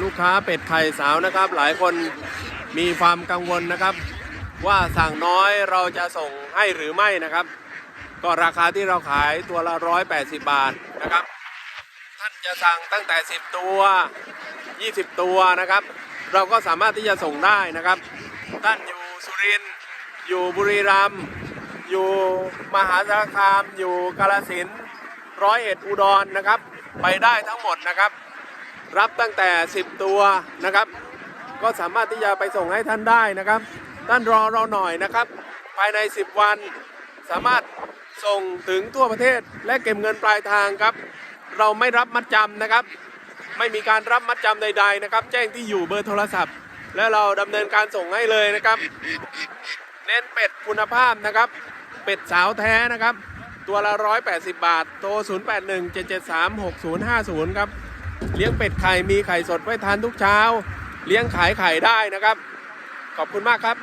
ลูกค้าเป็ดไข่สาวนะครับ หลายคนมีความกังวลนะครับ ว่าสั่งน้อยเราจะส่งให้หรือไม่นะครับ ก็ราคาที่เราขายตัวละ 180 บาทนะครับ ท่านจะสั่งตั้งแต่ 10 ตัว 20 ตัวนะครับ เราก็สามารถที่จะส่งได้นะครับ ท่านอยู่สุรินทร์อยู่บุรีรัมย์อยู่มหาสารคาม อยู่กาฬสินร้อยเอ็ดอุดรนะครับ ไปได้ทั้งหมดนะครับ รับตั้งแต่ 10 ตัวนะครับ ก็สามารถที่จะไปส่งให้ท่านได้นะครับ ท่านรอเราหน่อยนะครับ ภายใน 10 วัน สามารถส่งถึงทั่วประเทศและเก็บเงินปลายทางครับ เราไม่รับมัดจำนะครับ ไม่มีการรับมัดจำใด ๆนะครับ แจ้งที่อยู่เบอร์โทรศัพท์ และเราดำเนินการส่งให้เลยนะครับ เน้นเป็ดคุณภาพนะครับ เป็ดสาวแท้นะครับ ตัวละ 180 บาท โทร 0817736050 ครับ เลี้ยงเป็ดไข่มีไข่สดไว้ทานทุกเช้า เลี้ยงขายไข่ได้นะครับ ขอบคุณมากครับ